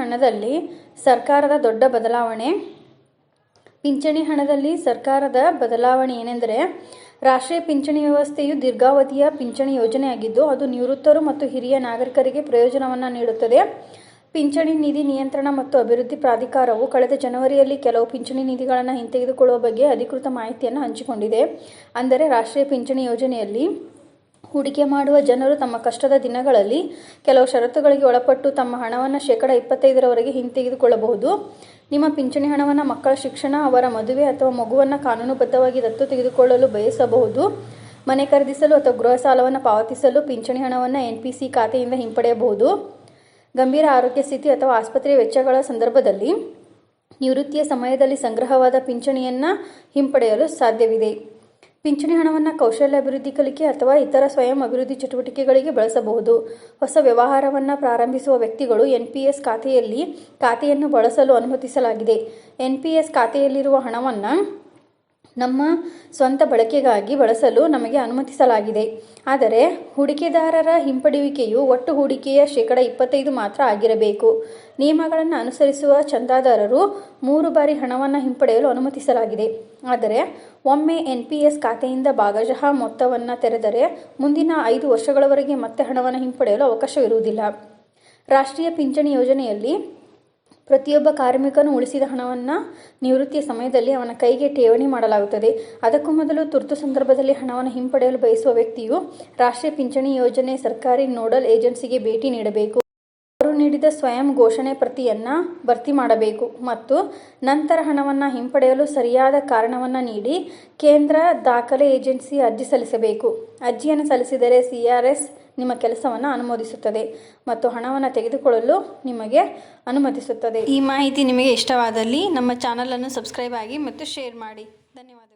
ಹಣದಲ್ಲಿ ಸರ್ಕಾರದ ದೊಡ್ಡ ಬದಲಾವಣೆ. ಪಿಂಚಣಿ ಹಣದಲ್ಲಿ ಸರ್ಕಾರದ ಬದಲಾವಣೆ ಏನೆಂದರೆ, ರಾಷ್ಟ್ರೀಯ ಪಿಂಚಣಿ ವ್ಯವಸ್ಥೆಯು ದೀರ್ಘಾವಧಿಯ ಪಿಂಚಣಿ ಯೋಜನೆಯಾಗಿದ್ದು, ಅದು ನಿವೃತ್ತರು ಮತ್ತು ಹಿರಿಯ ನಾಗರಿಕರಿಗೆ ಪ್ರಯೋಜನವನ್ನು ನೀಡುತ್ತದೆ. ಪಿಂಚಣಿ ನಿಧಿ ನಿಯಂತ್ರಣ ಮತ್ತು ಅಭಿವೃದ್ಧಿ ಪ್ರಾಧಿಕಾರವು ಕಳೆದ ಜನವರಿಯಲ್ಲಿ ಕೆಲವು ಪಿಂಚಣಿ ನಿಧಿಗಳನ್ನು ಹಿಂತೆಗೆದುಕೊಳ್ಳುವ ಬಗ್ಗೆ ಅಧಿಕೃತ ಮಾಹಿತಿಯನ್ನು ಹಂಚಿಕೊಂಡಿದೆ. ಅಂದರೆ, ರಾಷ್ಟ್ರೀಯ ಪಿಂಚಣಿ ಯೋಜನೆಯಲ್ಲಿ ಹೂಡಿಕೆ ಮಾಡುವ ಜನರು ತಮ್ಮ ಕಷ್ಟದ ದಿನಗಳಲ್ಲಿ ಕೆಲವು ಷರತ್ತುಗಳಿಗೆ ಒಳಪಟ್ಟು ತಮ್ಮ ಹಣವನ್ನು ಶೇಕಡ ಇಪ್ಪತ್ತೈದರವರೆಗೆ ಹಿಂತೆಗೆದುಕೊಳ್ಳಬಹುದು. ನಿಮ್ಮ ಪಿಂಚಣಿ ಹಣವನ್ನು ಮಕ್ಕಳ ಶಿಕ್ಷಣ, ಅವರ ಮದುವೆ ಅಥವಾ ಮಗುವನ್ನು ಕಾನೂನುಬದ್ಧವಾಗಿ ದತ್ತು ತೆಗೆದುಕೊಳ್ಳಲು ಬಯಸಬಹುದು. ಮನೆ ಖರೀದಿಸಲು ಅಥವಾ ಗೃಹ ಸಾಲವನ್ನು ಪಾವತಿಸಲು ಪಿಂಚಣಿ ಹಣವನ್ನು ಎನ್ ಪಿ ಸಿ ಖಾತೆಯಿಂದ ಹಿಂಪಡೆಯಬಹುದು. ಗಂಭೀರ ಆರೋಗ್ಯ ಸ್ಥಿತಿ ಅಥವಾ ಆಸ್ಪತ್ರೆಯ ವೆಚ್ಚಗಳ ಸಂದರ್ಭದಲ್ಲಿ ನಿವೃತ್ತಿಯ ಸಮಯದಲ್ಲಿ ಸಂಗ್ರಹವಾದ ಪಿಂಚಣಿಯನ್ನು ಹಿಂಪಡೆಯಲು ಸಾಧ್ಯವಿದೆ. ಪಿಂಚಣಿ ಹಣವನ್ನು ಕೌಶಲ್ಯ ಅಭಿವೃದ್ಧಿ ಕಲಿಕೆ ಅಥವಾ ಇತರ ಸ್ವಯಂ ಅಭಿವೃದ್ಧಿ ಚಟುವಟಿಕೆಗಳಿಗೆ ಬಳಸಬಹುದು. ಹೊಸ ವ್ಯವಹಾರವನ್ನು ಪ್ರಾರಂಭಿಸುವ ವ್ಯಕ್ತಿಗಳು ಎನ್ಪಿಎಸ್ ಖಾತೆಯಲ್ಲಿ ಖಾತೆಯನ್ನು ಬಳಸಲು ಅನುಮತಿಸಲಾಗಿದೆ. ಎನ್ಪಿಎಸ್ ಖಾತೆಯಲ್ಲಿರುವ ಹಣವನ್ನು ನಮ್ಮ ಸ್ವಂತ ಬಳಕೆಗಾಗಿ ಬಳಸಲು ನಮಗೆ ಅನುಮತಿಸಲಾಗಿದೆ. ಆದರೆ ಹೂಡಿಕೆದಾರರ ಹಿಂಪಡೆಯುವಿಕೆಯು ಒಟ್ಟು ಹೂಡಿಕೆಯ ಶೇಕಡ ಇಪ್ಪತ್ತೈದು ಮಾತ್ರ ಆಗಿರಬೇಕು. ನಿಯಮಗಳನ್ನು ಅನುಸರಿಸುವ ಚಂದಾದಾರರು ಮೂರು ಬಾರಿ ಹಣವನ್ನು ಹಿಂಪಡೆಯಲು ಅನುಮತಿಸಲಾಗಿದೆ. ಆದರೆ ಒಮ್ಮೆ ಎನ್ ಪಿ ಎಸ್ ಖಾತೆಯಿಂದ ಭಾಗಶಃ ಮೊತ್ತವನ್ನು ತೆರೆದರೆ ಮುಂದಿನ ಐದು ವರ್ಷಗಳವರೆಗೆ ಮತ್ತೆ ಹಣವನ್ನು ಹಿಂಪಡೆಯಲು ಅವಕಾಶವಿರುವುದಿಲ್ಲ. ರಾಷ್ಟ್ರೀಯ ಪಿಂಚಣಿ ಯೋಜನೆಯಲ್ಲಿ ಪ್ರತಿಯೊಬ್ಬ ಕಾರ್ಮಿಕನು ಉಳಿಸಿದ ಹಣವನ್ನು ನಿವೃತ್ತಿಯ ಸಮಯದಲ್ಲಿ ಅವನ ಕೈಗೆ ಠೇವಣಿ ಮಾಡಲಾಗುತ್ತದೆ. ಅದಕ್ಕೂ ಮೊದಲು ತುರ್ತು ಸಂದರ್ಭದಲ್ಲಿ ಹಣವನ್ನು ಹಿಂಪಡೆಯಲು ಬಯಸುವ ವ್ಯಕ್ತಿಯು ರಾಷ್ಟ್ರೀಯ ಪಿಂಚಣಿ ಯೋಜನೆ ಸರ್ಕಾರಿ ನೋಡಲ್ ಏಜೆನ್ಸಿಗೆ ಭೇಟಿ ನೀಡಬೇಕು. ಅವರು ನೀಡಿದ ಸ್ವಯಂ ಘೋಷಣೆ ಪ್ರತಿಯನ್ನು ಭರ್ತಿ ಮಾಡಬೇಕು ಮತ್ತು ನಂತರ ಹಣವನ್ನು ಹಿಂಪಡೆಯಲು ಸರಿಯಾದ ಕಾರಣವನ್ನು ನೀಡಿ ಕೇಂದ್ರ ದಾಖಲೆ ಏಜೆನ್ಸಿ ಅರ್ಜಿ ಸಲ್ಲಿಸಬೇಕು. ಅರ್ಜಿಯನ್ನು ಸಲ್ಲಿಸಿದರೆ ಸಿ ಆರ್ ಎಸ್ ನಿಮ್ಮ ಕೆಲಸವನ್ನು ಅನುಮೋದಿಸುತ್ತದೆ ಮತ್ತು ಹಣವನ್ನು ತೆಗೆದುಕೊಳ್ಳಲು ನಿಮಗೆ ಅನುಮತಿಸುತ್ತದೆ. ಈ ಮಾಹಿತಿ ನಿಮಗೆ ಇಷ್ಟವಾದಲ್ಲಿ ನಮ್ಮ ಚಾನಲನ್ನು ಸಬ್ಸ್ಕ್ರೈಬ್ ಆಗಿ ಮತ್ತು ಶೇರ್ ಮಾಡಿ. ಧನ್ಯವಾದಗಳು.